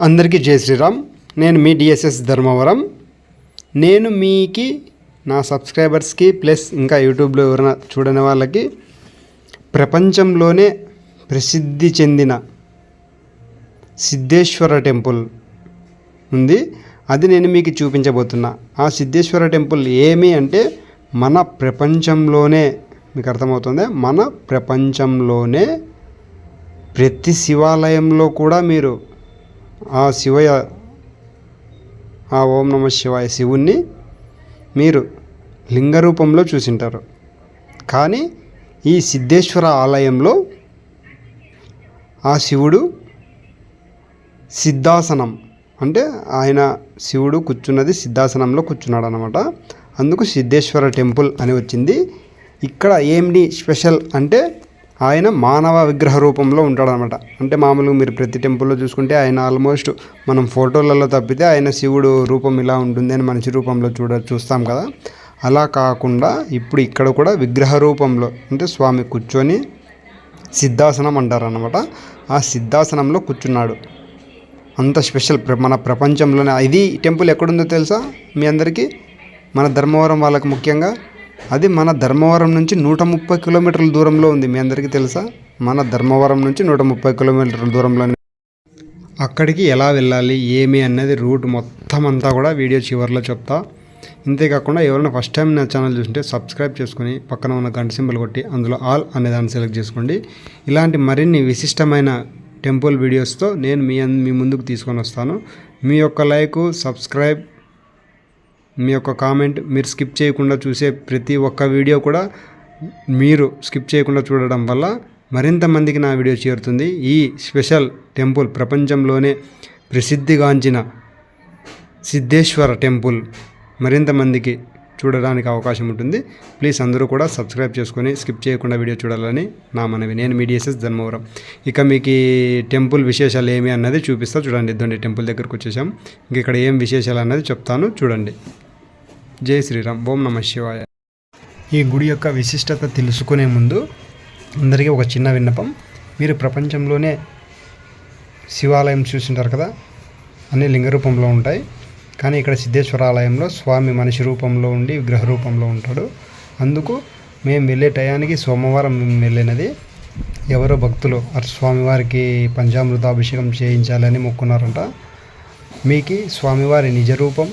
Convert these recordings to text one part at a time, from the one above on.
అందరికీ జై శ్రీరామ్. నేను మీ డిఎస్ఎస్ ధర్మవరం. నేను మీకి నా సబ్స్క్రైబర్స్కి ప్లస్ ఇంకా యూట్యూబ్లో ఎవరైనా చూడని వాళ్ళకి ప్రపంచంలోనే ప్రసిద్ధి చెందిన సిద్ధేశ్వర టెంపుల్ ఉంది. అది నేను మీకు చూపించబోతున్నా. ఆ సిద్ధేశ్వర టెంపుల్ ఏమి అంటే మన ప్రపంచంలోనే మీకు అర్థమవుతుంది మన ప్రపంచంలోనే ప్రతి శివాలయంలో కూడా మీరు ఆ శివయ ఆ ఓం నమ శివాయ శివుణ్ణి మీరు లింగ రూపంలో చూసింటారు. కానీ ఈ సిద్ధేశ్వర ఆలయంలో ఆ శివుడు సిద్ధాసనం అంటే ఆయన శివుడు కూర్చున్నది సిద్ధాసనంలో కూర్చున్నాడు అనమాట అందుకు సిద్ధేశ్వర టెంపుల్ అని వచ్చింది. ఇక్కడ ఏమిటి స్పెషల్ అంటే ఆయన మానవ విగ్రహ రూపంలో ఉంటాడనమాట. అంటే మామూలుగా మీరు ప్రతి టెంపుల్లో చూసుకుంటే ఆయన ఆల్మోస్ట్ మనం ఫోటోలలో తప్పితే ఆయన శివుడు రూపం ఇలా ఉంటుంది అని మనిషి రూపంలో చూడ చూస్తాం కదా. అలా కాకుండా ఇప్పుడు ఇక్కడ కూడా విగ్రహ రూపంలో అంటే స్వామి కూర్చొని సిద్ధాసనం అంటారనమాట. ఆ సిద్ధాసనంలో కూర్చున్నాడు. అంత స్పెషల్ ప్ర- మన ప్రపంచంలోనే ఇది టెంపుల్ ఎక్కడుందో తెలుసా మీ అందరికీ? మన ధర్మవరం వాళ్ళకి ముఖ్యంగా? అది మన ధర్మవరం నుంచి నూట ముప్పై కిలోమీటర్ల దూరంలో ఉంది. మీ అందరికీ తెలుసా? మన ధర్మవరం నుంచి నూట ముప్పై కిలోమీటర్ల దూరంలో అక్కడికి ఎలా వెళ్ళాలి? ఏమి అన్నది రూట్ మొత్తం అంతా కూడా వీడియో చివరిలో చెప్తా. ఇంతేకాకుండా ఎవరైనా ఫస్ట్ టైం నా ఛానల్ చూస్తుంటే సబ్స్క్రైబ్ చేసుకుని పక్కన ఉన్న గంట సింబల్ కొట్టి అందులో ఆల్ అనే దాన్ని సెలెక్ట్ చేసుకోండి. ఇలాంటి మరిన్ని విశిష్టమైన టెంపుల్ వీడియోస్తో నేను మీ మీ ముందుకు తీసుకొని వస్తాను. మీ యొక్క లైక్ సబ్స్క్రైబ్ మీ యొక్క కామెంట్ మీరు స్కిప్ చేయకుండా చూసే ప్రతి ఒక్క వీడియో కూడా మీరు స్కిప్ చేయకుండా చూడడం వల్ల మరింత మందికి నా వీడియో చేరుతుంది. ఈ స్పెషల్ టెంపుల్ ప్రపంచంలోనే ప్రసిద్ధిగాంచిన సిద్ధేశ్వర టెంపుల్ మరింత మందికి చూడడానికి అవకాశం ఉంటుంది. ప్లీజ్ అందరూ కూడా సబ్స్క్రైబ్ చేసుకొని స్కిప్ చేయకుండా వీడియో చూడాలని నా మనవి. నేను మీ ధర్మవరం. ఇక మీకు ఈ టెంపుల్ విశేషాలు ఏమి అన్నది చూపిస్తా. చూడండి ఇద్దండి టెంపుల్ దగ్గరకు వచ్చేసాం. ఇంక ఇక్కడ ఏం విశేషాలు అన్నది చెప్తాను. చూడండి. జై శ్రీరామ్ ఓం నమ శివాయ. ఈ గుడి యొక్క విశిష్టత తెలుసుకునే ముందు అందరికీ ఒక చిన్న విన్నపం. మీరు ప్రపంచంలోనే శివాలయం చూసింటారు కదా అన్ని లింగ రూపంలో ఉంటాయి. కానీ ఇక్కడ సిద్ధేశ్వర ఆలయంలో స్వామి మనిషి రూపంలో ఉండి విగ్రహ రూపంలో ఉంటాడు. అందుకు మేము వెళ్ళే టయానికి సోమవారం మేము వెళ్ళినది. ఎవరో భక్తులు ఆ స్వామివారికి పంచామృతాభిషేకం చేయించాలని మొక్కున్నారంట. మీకు స్వామివారి నిజ రూపం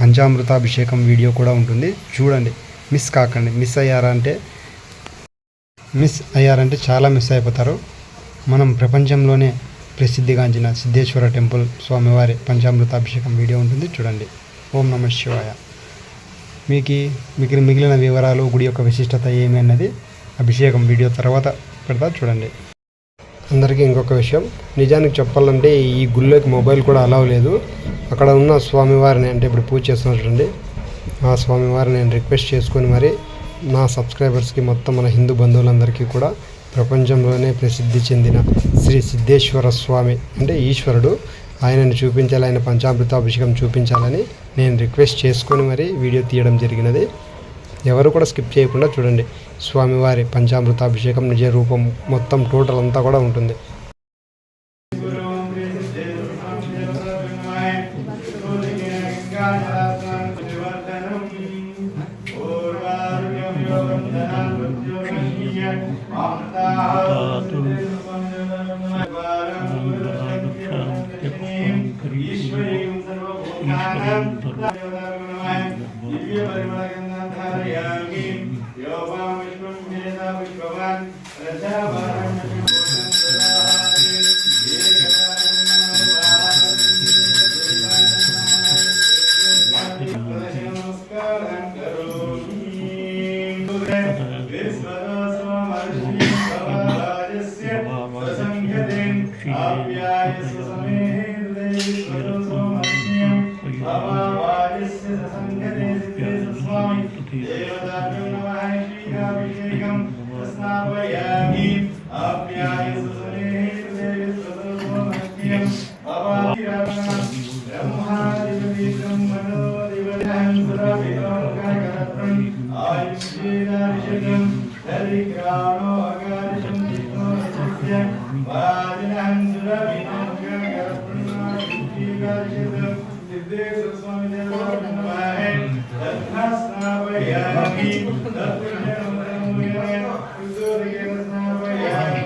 పంచామృతాభిషేకం వీడియో కూడా ఉంటుంది. చూడండి. మిస్ కాకండి. మిస్ అయ్యారంటే మిస్ అయ్యారంటే చాలా మిస్ అయిపోతారు. మనం ప్రపంచంలోనే ప్రసిద్ధిగాంచిన సిద్ధేశ్వర టెంపుల్ స్వామివారి పంచామృతాభిషేకం వీడియో ఉంటుంది. చూడండి. ఓం నమ శివాయ. మీకు మిగిలిన మిగిలిన వివరాలు గుడి యొక్క విశిష్టత ఏమి అన్నది అభిషేకం వీడియో తర్వాత పెడతా. చూడండి. అందరికీ ఇంకొక విషయం. నిజానికి చెప్పాలంటే ఈ గుళ్ళోకి మొబైల్ కూడా అలవ్ లేదు. అక్కడ ఉన్న స్వామివారిని అంటే ఇప్పుడు పూజ చేస్తున్నటువంటి ఆ స్వామివారిని నేను రిక్వెస్ట్ చేసుకొని మరి నా సబ్స్క్రైబర్స్కి మొత్తం మన హిందూ బంధువులందరికీ కూడా ప్రపంచంలోనే ప్రసిద్ధి చెందిన శ్రీ సిద్ధేశ్వర స్వామి అంటే ఈశ్వరుడు. ఆయనను చూపించాలి ఆయన పంచామృతాభిషేకం చూపించాలని నేను రిక్వెస్ట్ చేసుకొని మరి వీడియో తీయడం జరిగినది. ఎవరు కూడా స్కిప్ చేయకుండా చూడండి. స్వామివారి పంచామృత అభిషేకం నిజ రూపం మొత్తం టోటల్ అంతా కూడా ఉంటుంది. Deva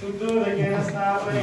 ಶುದ್ಧೋದಯ ಸ್ನಾಪಯ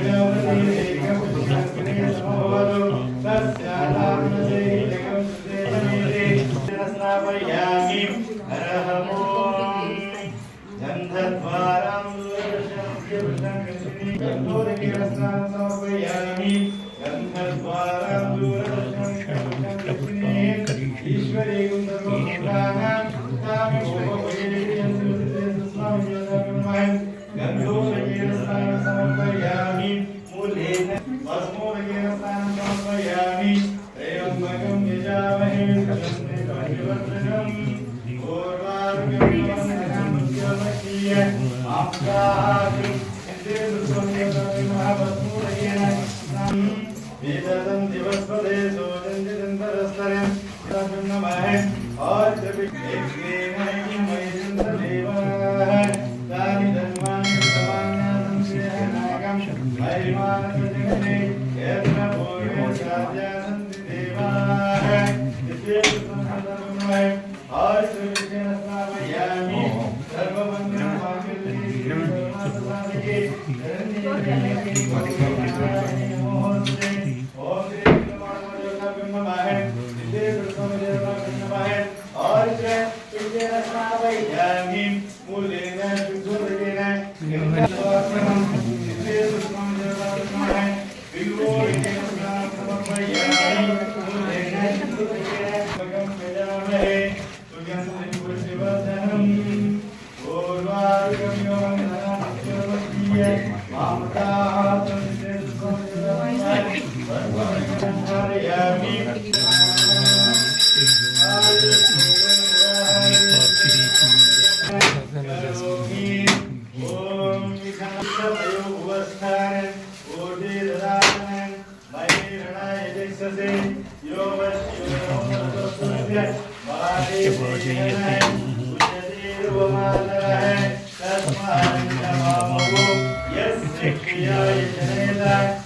Sikhyai Neda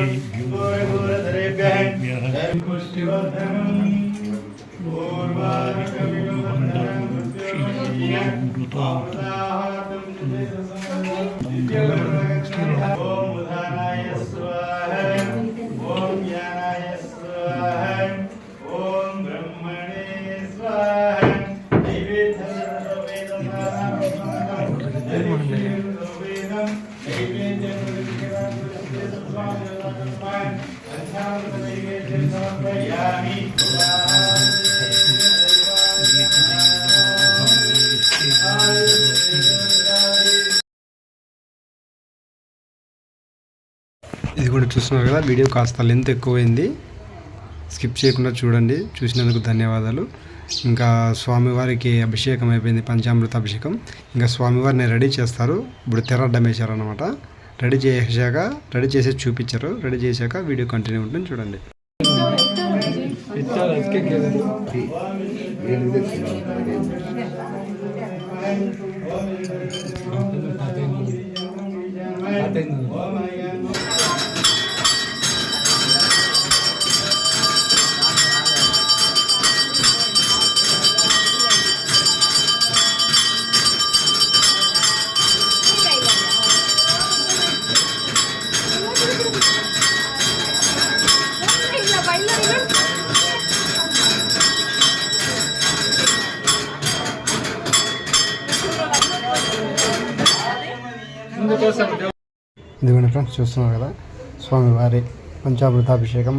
Oh, my God. ఇది కూడా చూస్తున్నారు కదా వీడియో కాస్త లెంత్ ఎక్కువైంది స్కిప్ చేయకుండా చూడండి చూసినందుకు ధన్యవాదాలు ఇంకా స్వామివారికి అభిషేకం అయిపోయింది పంచామృత అభిషేకం ఇంకా స్వామివారిని రెడీ చేస్తారు ఇప్పుడు తెరడ్డం వేశారనమాట రెడీ చేసాక రెడీ చేసి చూపించారు రెడీ చేశాక వీడియో కంటిన్యూ ఉంటుంది చూడండి ఫ్రెండ్స్ చూస్తున్నారు కదా. స్వామివారి పంచామృతాభిషేకం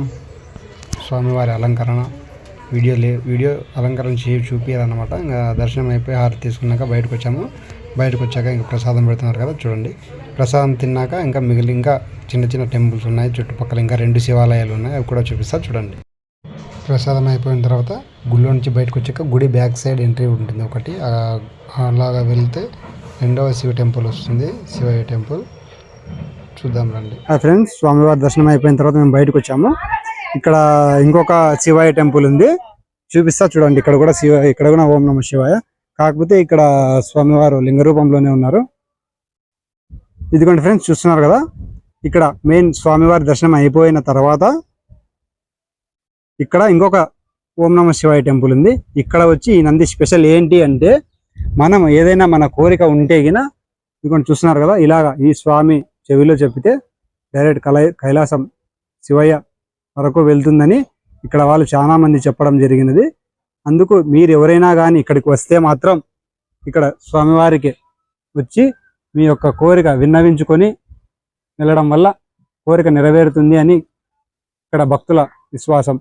స్వామివారి అలంకరణ వీడియో లే వీడియో అలంకరణ చేసి చూపించారనమాట ఇంకా దర్శనం అయిపోయి హారతి తీసుకున్నాక బయటకు వచ్చాము. బయటకు వచ్చాక ఇంకా ప్రసాదం పెడుతున్నారు కదా చూడండి. ప్రసాదం తిన్నాక ఇంకా మిగిలిన ఇంకా చిన్న చిన్న టెంపుల్స్ ఉన్నాయి. చుట్టుపక్కల ఇంకా రెండు శివాలయాలు ఉన్నాయి. అవి కూడా చూపిస్తా చూడండి. ప్రసాదం అయిపోయిన తర్వాత గుళ్ళో నుంచి బయటకు వచ్చాక గుడి బ్యాక్ సైడ్ ఎంట్రీ ఉంటుంది ఒకటి. అలాగా వెళ్తే రెండవ శివ టెంపుల్ వస్తుంది. శివయ్య టెంపుల్. చూద్దాం రండి. ఫ్రెండ్స్ స్వామివారి దర్శనం అయిపోయిన తర్వాత మేము బయటకు వచ్చాము. ఇక్కడ ఇంకొక శివాయ టెంపుల్ ఉంది. చూపిస్తా చూడండి ఇక్కడ కూడా శివ ఇక్కడ కూడా ఓం నమ శివాయ. కాకపోతే ఇక్కడ స్వామివారు లింగ రూపంలోనే ఉన్నారు. ఇదిగోండి ఫ్రెండ్స్ చూస్తున్నారు కదా? ఇక్కడ మెయిన్ స్వామివారి దర్శనం అయిపోయిన తర్వాత ఇక్కడ ఇంకొక ఓం నమ శివాయ టెంపుల్ ఉంది. ఇక్కడ వచ్చి ఈ నంది స్పెషల్ ఏంటి అంటే మనం ఏదైనా మన కోరిక ఉంటే గిన ఇదిగోండి చూస్తున్నారు కదా ఇలాగా ఈ స్వామి చెవిలో చెప్పితే డైరెక్ట్ కలై కైలాసం శివయ్య వరకు వెళ్తుందని ఇక్కడ వాళ్ళు చాలా మంది చెప్పడం జరిగినది. అందుకు మీరు ఎవరైనా కానీ ఇక్కడికి వస్తే మాత్రం ఇక్కడ స్వామివారికి వచ్చి మీ యొక్క కోరిక విన్నవించుకొని వెళ్ళడం వల్ల కోరిక నెరవేరుతుంది అని ఇక్కడ భక్తుల విశ్వాసం.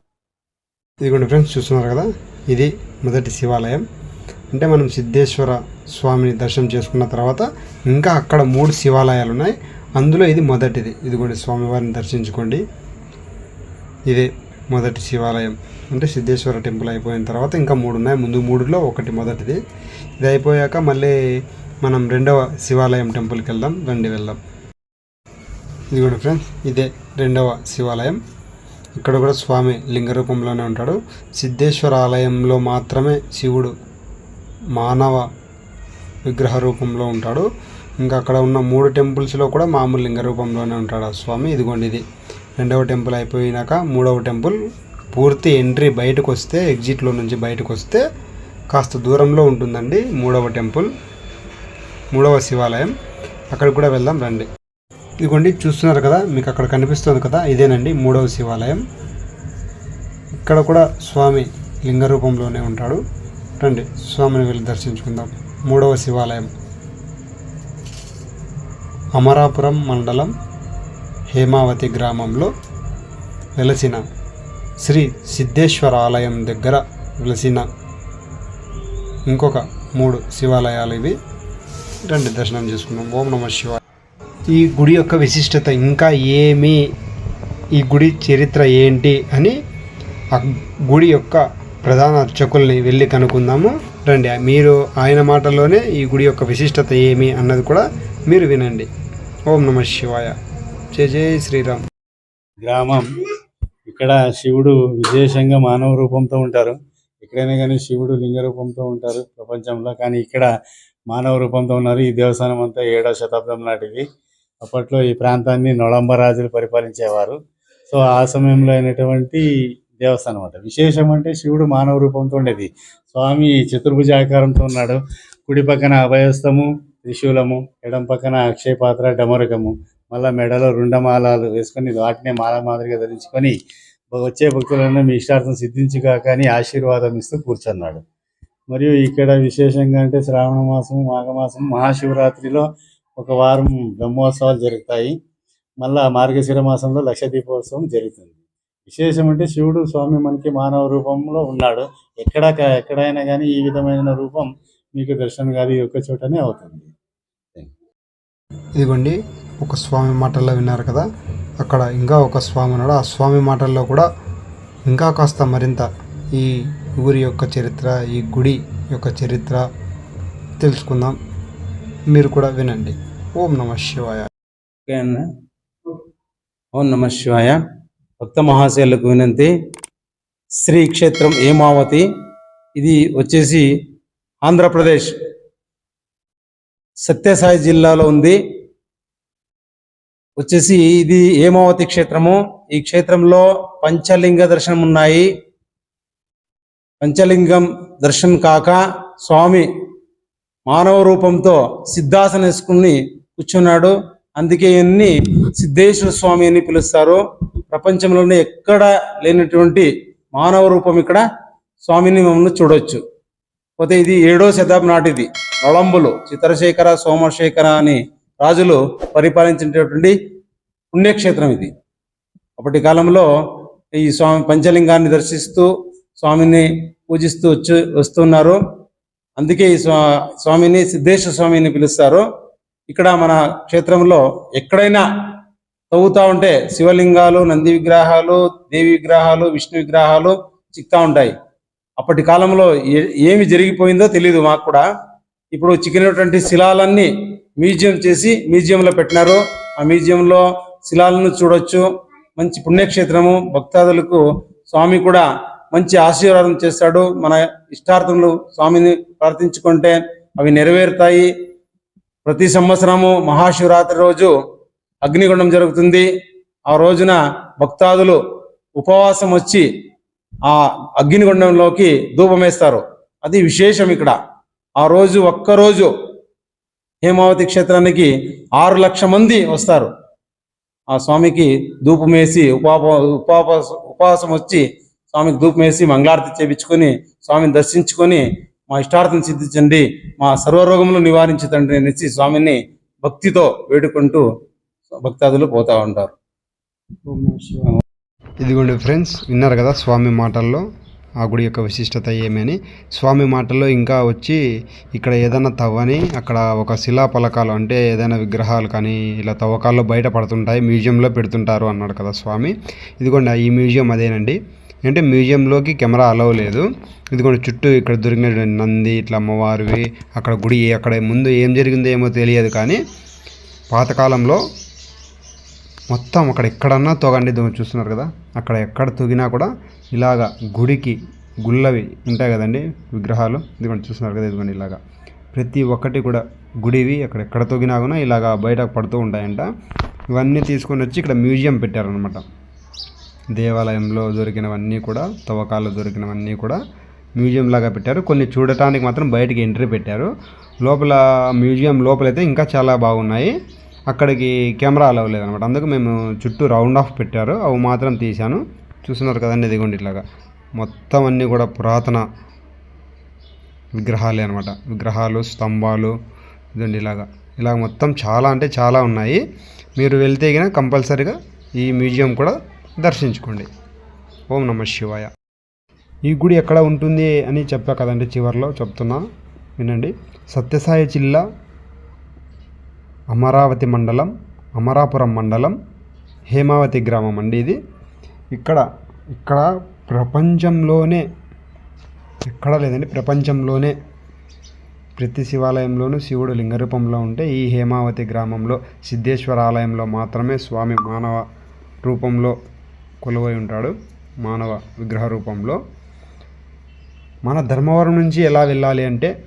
ఇదిగోండి ఫ్రెండ్స్ చూస్తున్నారు కదా? ఇది మొదటి శివాలయం. అంటే మనం సిద్ధేశ్వర స్వామిని దర్శనం చేసుకున్న తర్వాత ఇంకా అక్కడ మూడు శివాలయాలు ఉన్నాయి అందులో ఇది మొదటిది. ఇదిగోండి స్వామివారిని దర్శించుకోండి. ఇదే మొదటి శివాలయం. అంటే సిద్ధేశ్వర టెంపుల్ అయిపోయిన తర్వాత ఇంకా మూడు ఉన్నాయి ముందు మూడులో ఒకటి మొదటిది. ఇది అయిపోయాక మళ్ళీ మనం రెండవ శివాలయం టెంపుల్కి వెళ్దాం. రండి వెళ్దాం. ఇదిగోండి ఫ్రెండ్స్ ఇదే రెండవ శివాలయం. ఇక్కడ కూడా స్వామి లింగ రూపంలోనే ఉంటాడు. సిద్ధేశ్వర ఆలయంలో మాత్రమే శివుడు మానవ విగ్రహ రూపంలో ఉంటాడు. ఇంకా అక్కడ ఉన్న మూడు టెంపుల్స్లో కూడా మామూలు లింగ రూపంలోనే ఉంటాడు ఆ స్వామి. ఇదిగోండి ఇది. రెండవ టెంపుల్ అయిపోయినాక మూడవ టెంపుల్ పూర్తి ఎంట్రీ బయటకు వస్తే ఎగ్జిట్లో నుంచి బయటకు వస్తే కాస్త దూరంలో ఉంటుందండి మూడవ టెంపుల్ మూడవ శివాలయం. అక్కడికి కూడా వెళ్దాం రండి. ఇదిగోండి చూస్తున్నారు కదా మీకు అక్కడ కనిపిస్తుంది కదా ఇదేనండి మూడవ శివాలయం. ఇక్కడ కూడా స్వామి లింగ రూపంలోనే ఉంటాడు. రండి స్వామిని వెళ్ళి దర్శించుకుందాం. మూడవ శివాలయం. అమరాపురం మండలం హేమావతి గ్రామంలో వెలసిన శ్రీ సిద్ధేశ్వర ఆలయం దగ్గర వెలసిన ఇంకొక మూడు శివాలయాలు ఇవి. రండి దర్శనం చేసుకుందాం. ఓం నమ శివాయ. ఈ గుడి యొక్క విశిష్టత ఇంకా ఏమి? ఈ గుడి చరిత్ర ఏంటి అని ఆ గుడి యొక్క ప్రధాన అర్చకుల్ని వెళ్ళి కనుక్కుందాము. రండి మీరు ఆయన మాటల్లోనే ఈ గుడి యొక్క విశిష్టత ఏమి అన్నది కూడా మీరు వినండి. ఓం నమ శివాయ. జై జై శ్రీరామ్. గ్రామం. ఇక్కడ శివుడు విశేషంగా మానవ రూపంతో ఉంటారు. ఎక్కడైనా కానీ శివుడు లింగ రూపంతో ఉంటారు ప్రపంచంలో. కానీ ఇక్కడ మానవ రూపంతో ఉన్నారు ఈ దేవస్థానం అంతా ఏడవ శతాబ్దం నాటిది. అప్పట్లో ఈ ప్రాంతాన్ని నొడంబ రాజులు పరిపాలించేవారు. సో ఆ సమయంలో అయినటువంటి దేవస్థానం అంట విశేషం అంటే శివుడు మానవ రూపంతో ఉండేది. స్వామి చతుర్భుజ ఆకారంతో ఉన్నాడు. కుడి పక్కన అభయస్తము త్రిశూలము ఎడం పక్కన అక్షయ పాత్ర డమరకము మళ్ళా మెడలో రుండమాలాలు వేసుకొని వాటినే మాల మాదిరిగా ధరించుకొని వచ్చే భక్తులను మీ ఇష్టార్థం సిద్ధించుగాక అని ఆశీర్వాదం ఇస్తూ కూర్చున్నాడు. మరియు ఇక్కడ విశేషంగా అంటే శ్రావణ మాసం మాఘమాసం మహాశివరాత్రిలో ఒక వారం బ్రహ్మోత్సవాలు జరుగుతాయి. మళ్ళా మార్గశిర మాసంలో లక్ష దీపోత్సవం జరుగుతుంది. విశేషం అంటే శివుడు స్వామి మనకి మానవ రూపంలో ఉన్నాడు. ఎక్కడ ఎక్కడైనా కానీ ఈ విధమైన రూపం మీకు దర్శనం ఈ ఒక్క చోటనే అవుతుంది. ఇదిగోండి ఒక స్వామి మాటల్లో విన్నారు కదా అక్కడ ఇంకా ఒక స్వామి ఉన్నాడు. ఆ స్వామి మాటల్లో కూడా ఇంకా కాస్త మరింత ఈ ఊరి యొక్క చరిత్ర ఈ గుడి యొక్క చరిత్ర తెలుసుకుందాం. మీరు కూడా వినండి. ఓం నమ శివాయ. ఓం నమ శివాయ. భక్త మహాశయులకు వినంతి. శ్రీ క్షేత్రం ఏమావతి. ఇది వచ్చేసి ఆంధ్రప్రదేశ్ సత్యసాయి జిల్లాలో ఉంది. వచ్చేసి ఇది ఏమావతి క్షేత్రము. ఈ క్షేత్రంలో పంచలింగ దర్శనం ఉన్నాయి. పంచలింగం దర్శనం కాక స్వామి మానవ రూపంతో సిద్ధాసన వేసుకుని కూర్చున్నాడు. అందుకే ఇవన్నీ సిద్ధేశ్వర స్వామి అని పిలుస్తారు. ప్రపంచంలోనే ఎక్కడ లేనటువంటి మానవ రూపం ఇక్కడ స్వామిని మమ్మల్ని చూడొచ్చు. పోతే ఇది ఏడో శతాబ్దం నాటిది. నొళంబులు చిత్రశేఖర సోమశేఖర అని రాజులు పరిపాలించినటువంటి పుణ్యక్షేత్రం ఇది. అప్పటి కాలంలో ఈ స్వామి పంచలింగాన్ని దర్శిస్తూ స్వామిని పూజిస్తూ వచ్చి వస్తున్నారు. అందుకే ఈ స్వా స్వామిని సిద్ధేశ్వర స్వామిని పిలుస్తారు. ఇక్కడ మన క్షేత్రంలో ఎక్కడైనా తవ్వుతూ ఉంటే శివలింగాలు నంది విగ్రహాలు దేవి విగ్రహాలు విష్ణు విగ్రహాలు చిక్తా ఉంటాయి. అప్పటి కాలంలో ఏమి జరిగిపోయిందో తెలియదు మాకు కూడా. ఇప్పుడు చిక్కినటువంటి శిలాలన్నీ మ్యూజియం చేసి మ్యూజియంలో పెట్టినారు. ఆ మ్యూజియంలో శిలాలను చూడొచ్చు. మంచి పుణ్యక్షేత్రము. భక్తాదులకు స్వామి కూడా మంచి ఆశీర్వాదం చేస్తాడు. మన ఇష్టార్థములు స్వామిని ప్రార్థించుకుంటే అవి నెరవేరుతాయి. ప్రతి సంవత్సరము మహాశివరాత్రి రోజు అగ్నిగుండం జరుగుతుంది. ఆ రోజున భక్తాదులు ఉపవాసం వచ్చి ఆ అగ్నిగుండంలోకి ధూపమేస్తారు. అది విశేషం ఇక్కడ. ఆ రోజు ఒక్కరోజు హేమావతి క్షేత్రానికి ఆరు లక్ష మంది వస్తారు. ఆ స్వామికి ధూపం వేసి ఉపాప ఉపాప ఉపవాసం వచ్చి స్వామికి ధూపం వేసి మంగళారతి చేపించుకొని స్వామిని దర్శించుకొని మా ఇష్టార్థం సిద్ధించండి మా సర్వరోగములు నివారించదండి అనేసి స్వామిని భక్తితో వేడుకుంటూ భక్తాదులు పోతా ఉంటారు. ఇదిగోండి ఫ్రెండ్స్ విన్నారు కదా స్వామి మాటల్లో ఆ గుడి యొక్క విశిష్టత ఏమని? స్వామి మాటల్లో ఇంకా వచ్చి ఇక్కడ ఏదైనా తవ్వని అక్కడ ఒక శిలా పలకాలు అంటే ఏదైనా విగ్రహాలు కానీ ఇలా తవ్వకాల్లో బయట పడుతుంటాయి మ్యూజియంలో పెడుతుంటారు అన్నాడు కదా స్వామి. ఇదిగోండి ఈ మ్యూజియం అదేనండి. అంటే మ్యూజియంలోకి కెమెరా అలవ్ లేదు. ఇదిగోండి చుట్టూ ఇక్కడ దొరికిన నంది ఇట్లా అమ్మవారివి అక్కడ గుడి అక్కడ ముందు ఏం జరిగిందో ఏమో తెలియదు కానీ పాతకాలంలో మొత్తం అక్కడ ఎక్కడన్నా తొగండి చూస్తున్నారు కదా? అక్కడ ఎక్కడ తొగినా కూడా ఇలాగా గుడికి గుళ్ళవి ఉంటాయి కదండి విగ్రహాలు? ఇదిగోండి చూస్తున్నారు కదా ఇదిగోండి ఇలాగా. ప్రతి ఒక్కటి కూడా గుడివి అక్కడ ఎక్కడ తొగినా కూడా ఇలాగా బయట పడుతూ ఉంటాయంట. ఇవన్నీ తీసుకొని వచ్చి ఇక్కడ మ్యూజియం పెట్టారనమాట దేవాలయంలో దొరికినవన్నీ కూడా తవ్వకాలు దొరికినవన్నీ కూడా మ్యూజియం లాగా పెట్టారు. కొన్ని చూడటానికి మాత్రం బయటికి ఎంట్రీ పెట్టారు. లోపల మ్యూజియం లోపలైతే ఇంకా చాలా బాగున్నాయి. అక్కడికి కెమెరా అలవ్ లేదనమాట. అందుకు మేము చుట్టూ రౌండ్ ఆఫ్ పెట్టారు. అవి మాత్రం తీశాను. చూస్తున్నారు కదండి ఇదిగోండి ఇట్లాగా. మొత్తం అన్నీ కూడా పురాతన విగ్రహాలే అనమాట. విగ్రహాలు స్తంభాలు ఇదండి ఇలాగా. ఇలా మొత్తం చాలా అంటే చాలా ఉన్నాయి. మీరు వెళ్తే గిన కంపల్సరిగా ఈ మ్యూజియం కూడా దర్శించుకోండి. ఓం నమ శివాయ. ఈ గుడి ఎక్కడ ఉంటుంది అని చెప్పా కదండి చివరిలో చెప్తున్నా. వినండి. సత్యసాయి జిల్లా అమరావతి మండలం అమరాపురం మండలం హేమావతి గ్రామం అండి ఇది. ఇక్కడ ఇక్కడ ప్రపంచంలోనే ఎక్కడ లేదండి ప్రపంచంలోనే ప్రతి శివాలయంలోనూ శివుడు లింగ రూపంలో ఉంటే ఈ హేమావతి గ్రామంలో సిద్ధేశ్వర ఆలయంలో మాత్రమే స్వామి మానవ రూపంలో కొలువై ఉంటాడు మానవ విగ్రహ రూపంలో. మన ధర్మవరం నుంచి ఎలా వెళ్ళాలి అంటే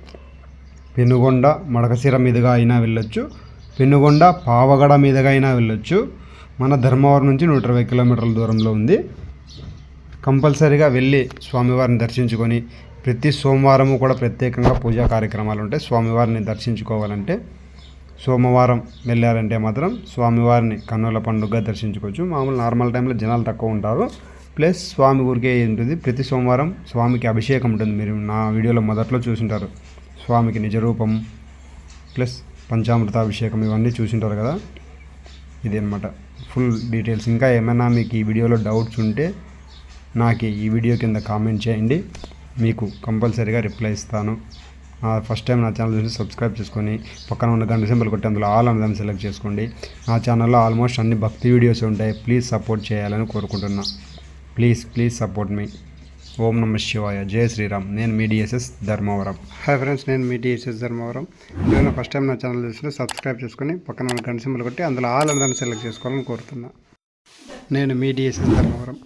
పెనుగొండ మడకశిర మీదుగా అయినా వెళ్ళొచ్చు. పెనుగొండ పావగడ మీదుగా అయినా వెళ్ళొచ్చు. మన ధర్మవరం నుంచి నూట ఇరవై కిలోమీటర్ల దూరంలో ఉంది. కంపల్సరీగా వెళ్ళి స్వామివారిని దర్శించుకొని ప్రతి సోమవారము కూడా ప్రత్యేకంగా పూజా కార్యక్రమాలు ఉంటాయి స్వామివారిని దర్శించుకోవాలంటే సోమవారం వెళ్ళారంటే మాత్రం స్వామివారిని కన్నుల పండుగ దర్శించుకోవచ్చు. మామూలు నార్మల్ టైంలో జనాలు తక్కువ ఉంటారు. ప్లస్ స్వామి ఊరికే ఉంటుంది. ప్రతి సోమవారం స్వామికి అభిషేకం ఉంటుంది. మీరు నా వీడియోలో మొదట్లో చూసింటారు. స్వామికి నిజరూపం. ప్లస్ పంచామృతాభిషేకం ఇవన్నీ చూసింటారు కదా? ఇది అనమాట ఫుల్ డీటెయిల్స్ ఇంకా ఏమైనా మీకు ఈ వీడియోలో డౌట్స్ ఉంటే నాకు ఈ వీడియో కింద కామెంట్ చేయండి. మీకు కంపల్సరీగా రిప్లై ఇస్తాను. ఫస్ట్ టైం నా ఛానల్ చూసి సబ్స్క్రైబ్ చేసుకొని పక్కన ఉన్న గంట సింబల్ కొట్టి అందులో ఆల్ అన్నదాన్ని సెలెక్ట్ చేసుకోండి. నా ఛానల్లో ఆల్మోస్ట్ అన్ని భక్తి వీడియోస్ ఉంటాయి. ప్లీజ్ సపోర్ట్ చేయాలని కోరుకుంటున్నా. ప్లీజ్ ప్లీజ్ సపోర్ట్ మీ ఓం నమ శివాయ. జయ శ్రీరామ్. నేను మీ డిఎస్ఎస్ ధర్మవరం. హాయ్ ఫ్రెండ్స్ నేను మీ డిఎస్ఎస్ ధర్మవరం. నేను ఫస్ట్ టైం నా ఛానల్ చూసి సబ్స్క్రైబ్ చేసుకొని పక్కన గంట సింబల్ కొట్టి అందులో ఆల్ అనేదాన్ని సెలెక్ట్ చేసుకోవాలని కోరుతున్నా. నేను మీ డిఎస్ఎస్ ధర్మవరం.